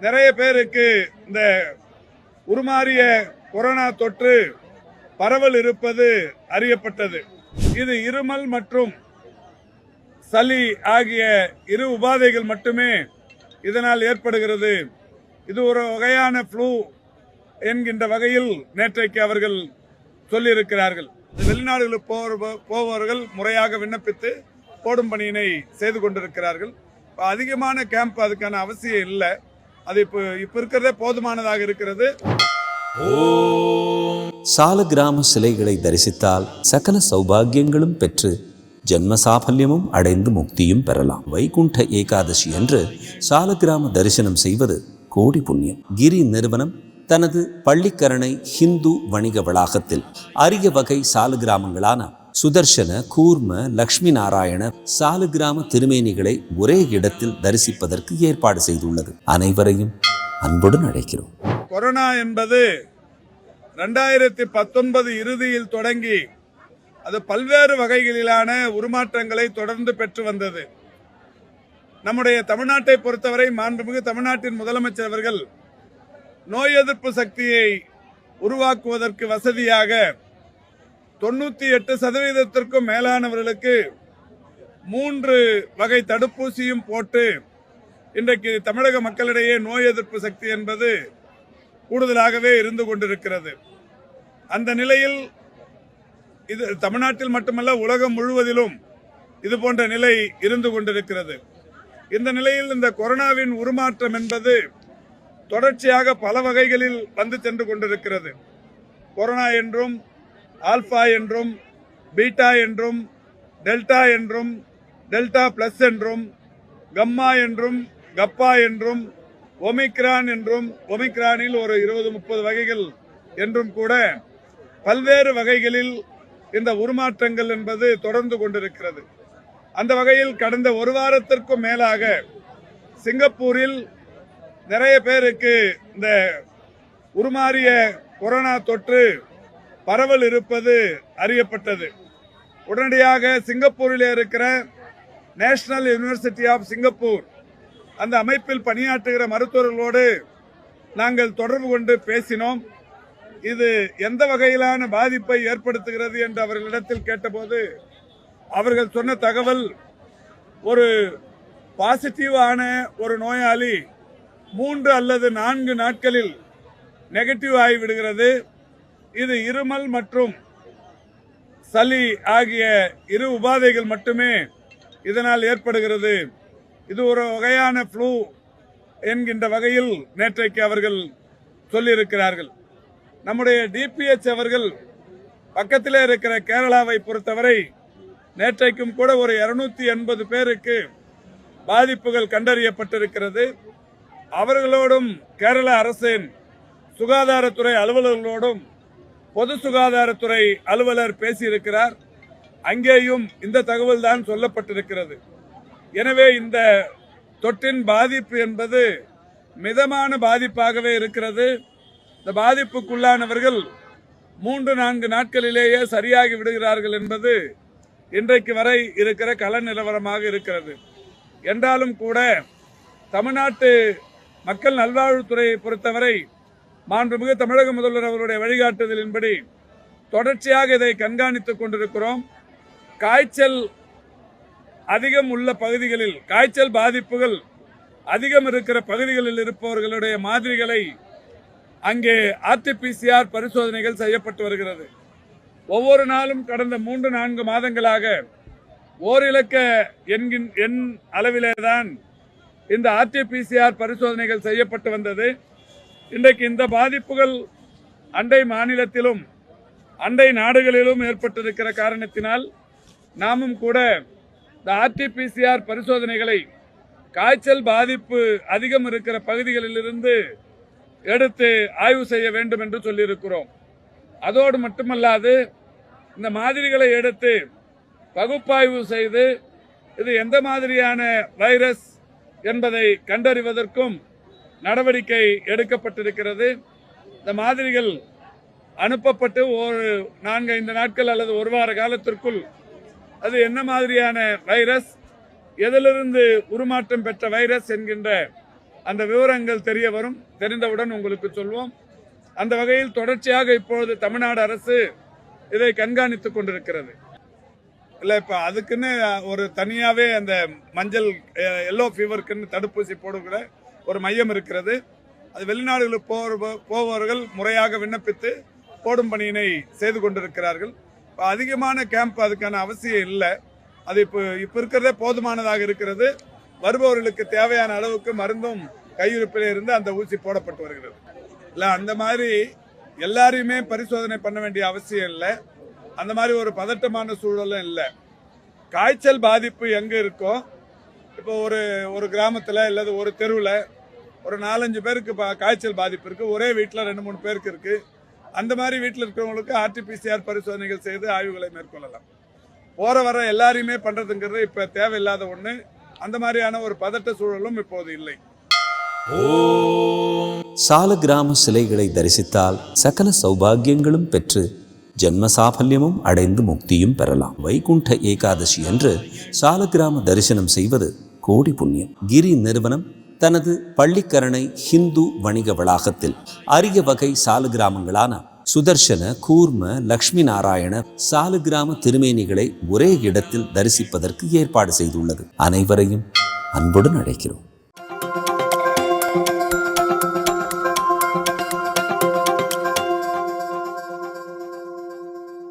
நிறைய பேருக்கு இந்த உருமாறிய கொரோனா தொற்று பரவல் இருப்பது அறியப்பட்டது. இது இருமல் மற்றும் சளி ஆகிய இரு உபாதைகள் மட்டுமே இதனால் ஏற்படுகிறது. இது ஒரு வகையான ஃப்ளூ என்கின்ற வகையில் நேற்றைக்கு அவர்கள் சொல்லியிருக்கிறார்கள். வெளிநாடுகளுக்கு போற- போபவர்கள் முறையாக விண்ணப்பித்து போடும் பணியினை செய்து கொண்டிருக்கிறார்கள். அதிகமான கேம்ப் அதுக்கான அவசியம் இல்லை. அது இப்போ இப்போ இருக்கிறதே போதுமானதாக இருக்கிறது. சாலக்கிராம சிலைகளை தரிசித்தால் சகல சௌபாகியங்களும் பெற்று ஜென்ம சாபல்யமும் அடைந்து முக்தியும் பெறலாம். வைகுண்ட ஏகாதசி என்று சாலக்கிராம தரிசனம் செய்வது கோடி புண்ணியம். கிரி நிறுவனம் தனது பள்ளிக்கரணை ஹிந்து வணிக வளாகத்தில் அரிய வகை சால கிராமங்களான சுதர்ஷன கூர்ம லக்ஷ்மி நாராயண சாலக்கிராம திருமேனிகளை ஒரே இடத்தில் தரிசிப்பதற்கு ஏற்பாடு செய்துள்ளது. அனைவரையும் அன்புடன் அழைக்கிறோம். கொரோனா என்பது ரெண்டாயிரத்தி பத்தொன்பது இறுதியில் தொடங்கி அது பல்வேறு வகைகளிலான உருமாற்றங்களை தொடர்ந்து பெற்று வந்தது. நம்முடைய தமிழ்நாட்டை பொறுத்தவரை மாண்புமிகு தமிழ்நாட்டின் முதலமைச்சர் அவர்கள் நோய் எதிர்ப்பு சக்தியை உருவாக்குவதற்கு வசதியாக தொண்ணூத்தி எட்டு சதவீதத்திற்கும் மேலானவர்களுக்கு மூன்று வகை தடுப்பூசியும் போட்டு இன்றைக்கு தமிழக மக்களிடையே நோய் எதிர்ப்பு சக்தி என்பது கூடுதலாகவே இருந்து கொண்டிருக்கிறது. அந்த நிலையில் இது தமிழ்நாட்டில் மட்டுமல்ல உலகம் முழுவதிலும் இது போன்ற நிலை இருந்து கொண்டிருக்கிறது. இந்த நிலையில் இந்த கொரோனாவின் உருமாற்றம் என்பது தொடர்ச்சியாக பல வகைகளில் வந்து சென்று கொண்டிருக்கிறது. கொரோனா என்றும் ஆல்பா என்றும் பீட்டா என்றும் டெல்டா என்றும் டெல்டா பிளஸ் என்றும் கம்மா என்றும் கப்பா என்றும் ஒமிக்ரான் என்றும் ஒமிக்ரானில் ஒரு இருபது முப்பது வகைகள் என்றும் கூட பல்வேறு வகைகளில் இந்த உருமாற்றங்கள் என்பது தொடர்ந்து கொண்டிருக்கிறது. அந்த வகையில் கடந்த ஒரு வாரத்திற்கும் மேலாக சிங்கப்பூரில் நிறைய பேருக்கு இந்த உருமாறிய கொரோனா தொற்று பரவல் இருப்பது அறியப்பட்டது. உடனடியாக சிங்கப்பூரில் இருக்கிற நேஷனல் யுனிவர்சிட்டி ஆஃப் சிங்கப்பூர் அந்த அமைப்பில் பணியாற்றுகிற மருத்துவர்களோடு நாங்கள் தொடர்பு கொண்டு பேசினோம். இது எந்த வகையிலான பாதிப்பை ஏற்படுத்துகிறது என்று அவர்களிடத்தில் கேட்டபோது அவர்கள் சொன்ன தகவல் ஒரு பாசிட்டிவான ஒரு நோயாளி மூன்று அல்லது நான்கு நாட்களில் நெகட்டிவ் ஆகிவிடுகிறது. இது இருமல் மற்றும் சளி ஆகிய இரு உபாதைகள் மட்டுமே இதனால் ஏற்படுகிறது. இது ஒரு வகையான ஃப்ளூ என்கின்ற வகையில் நேற்றைக்கு அவர்கள் சொல்லியிருக்கிறார்கள். நம்முடைய டிபிஎச் அவர்கள் பக்கத்திலே இருக்கிற கேரளாவை பொறுத்தவரை நேற்றைக்கும் கூட ஒரு இருநூத்தி எண்பது பேருக்கு பாதிப்புகள் கண்டறியப்பட்டிருக்கிறது. அவர்களோடும் கேரள அரசின் சுகாதாரத்துறை அலுவலர்களோடும் பொது சுகாதாரத்துறை அலுவலர் பேசியிருக்கிறார். அங்கேயும் இந்த தகவல் தான் சொல்லப்பட்டிருக்கிறது. எனவே இந்த தொற்றின் பாதிப்பு என்பது மிதமான பாதிப்பாகவே இருக்கிறது. இந்த பாதிப்புக்குள்ளானவர்கள் மூன்று நான்கு நாட்களிலேயே சரியாகி விடுகிறார்கள் என்பது இன்றைக்கு வரை இருக்கிற கள நிலவரமாக இருக்கிறது. என்றாலும் கூட தமிழ்நாட்டு மக்கள் நல்வாழ்வுத்துறையை பொறுத்தவரை மாண்புமிகு தமிழக முதல்வர் அவருடைய வழிகாட்டுதலின்படி தொடர்ச்சியாக இதை கண்காணித்துக் கொண்டிருக்கிறோம். காய்ச்சல் அதிகம் உள்ள பகுதிகளில் காய்ச்சல் பாதிப்புகள் அதிகம் இருக்கிற பகுதிகளில் இருப்பவர்களுடைய மாதிரிகளை அங்கே ஆர்டிபிசிஆர் பரிசோதனைகள் செய்யப்பட்டு வருகிறது. ஒவ்வொரு நாளும் கடந்த மூன்று நான்கு மாதங்களாக ஓரிலக்க எண்கின் எண் அளவிலே தான் இந்த ஆர்டிபிசிஆர் பரிசோதனைகள் செய்யப்பட்டு வந்தது. இன்றைக்கு இந்த பாதிப்புகள் அண்டை மாநிலத்திலும் அண்டை நாடுகளிலும் ஏற்பட்டிருக்கிற காரணத்தினால் நாமும் கூட இந்த ஆர்டிபிசிஆர் பரிசோதனைகளை காய்ச்சல் பாதிப்பு அதிகம் இருக்கிற பகுதிகளிலிருந்து எடுத்து ஆய்வு செய்ய வேண்டும் என்று சொல்லியிருக்கிறோம். அதோடு மட்டுமல்லாது இந்த மாதிரிகளை எடுத்து பகுப்பாய்வு செய்து இது எந்த மாதிரியான வைரஸ் என்பதை கண்டறிவதற்கும் நடவடிக்கை எடுக்கப்பட்டிருக்கிறது. இந்த மாதிரிகள் அனுப்பப்பட்டு ஒரு நான்கு ஐந்து நாட்கள் அல்லது ஒரு வார காலத்திற்குள் அது என்ன மாதிரியான வைரஸ் எதிலிருந்து உருமாற்றம் பெற்ற வைரஸ் என்கின்ற அந்த விவரங்கள் தெரிய வரும். தெரிந்தவுடன் உங்களுக்கு சொல்வோம். அந்த வகையில் தொடர்ச்சியாக இப்பொழுது தமிழ்நாடு அரசு இதை கண்காணித்துக் கொண்டிருக்கிறது. இல்லை இப்போ அதுக்குன்னு ஒரு தனியாகவே அந்த மஞ்சள் எல்லோ ஃபீவருக்குன்னு தடுப்பூசி போடுகிற ஒரு மையம் இருக்கிறது. அது வெளிநாடுகளுக்கு போகிற போபவர்கள் முறையாக விண்ணப்பித்து போடும் பணியினை செய்து கொண்டிருக்கிறார்கள். இப்போ அதிகமான கேம்ப் அதுக்கான அவசியம் இல்லை. அது இப்போ இப்போ இருக்கிறதே போதுமானதாக இருக்கிறது. வருபவர்களுக்கு தேவையான அளவுக்கு மருந்தும் கையிருப்பில் இருந்து அந்த ஊசி போடப்பட்டு வருகிறது. இல்லை அந்த மாதிரி எல்லாரையுமே பரிசோதனை பண்ண வேண்டிய அவசியம் இல்லை. அந்த மாதிரி ஒரு பதட்டமான சூழலும் இல்லை. காய்ச்சல் பாதிப்பு எங்கே இருக்கோ இப்போ ஒரு ஒரு கிராமத்தில் அல்லது ஒரு தெருவில் ஒரு நாலஞ்சு பேருக்கு பா காய்ச்சல் பாதிப்பு இருக்குது ஒரே வீட்டில் ரெண்டு மூணு பேருக்கு இருக்குது அந்த மாதிரி வீட்டில் இருக்கிறவங்களுக்கு ஆர்டிபிசிஆர் பரிசோதனைகள் செய்து ஆய்வுகளை மேற்கொள்ளலாம். போகிற வர எல்லாரையுமே பண்ணுறதுங்கிறது இப்போ தேவையில்லாத ஒன்று அந்த மாதிரியான ஒரு பதட்ட சூழலும் இப்போது இல்லை. சாலக்கிராம சிலைகளை தரிசித்தால் சகல சௌபாகியங்களும் பெற்று ஜென்ம சாபல்யமும் அடைந்து முக்தியும் பெறலாம். வைகுண்ட ஏகாதசி என்று சாலக்கிராம தரிசனம் செய்வது கோடி புண்ணியம். கிரி நிறுவனம் தனது பள்ளிக்கரணை ஹிந்து வணிக வளாகத்தில். அரிய வகை சாலு கிராமங்களான சுதர்சன கூர்ம லக்ஷ்மி நாராயண சாலு கிராம திருமேனிகளை ஒரே இடத்தில் தரிசிப்பதற்கு ஏற்பாடு செய்துள்ளது. அனைவரையும் அன்புடன் அழைக்கிறோம்.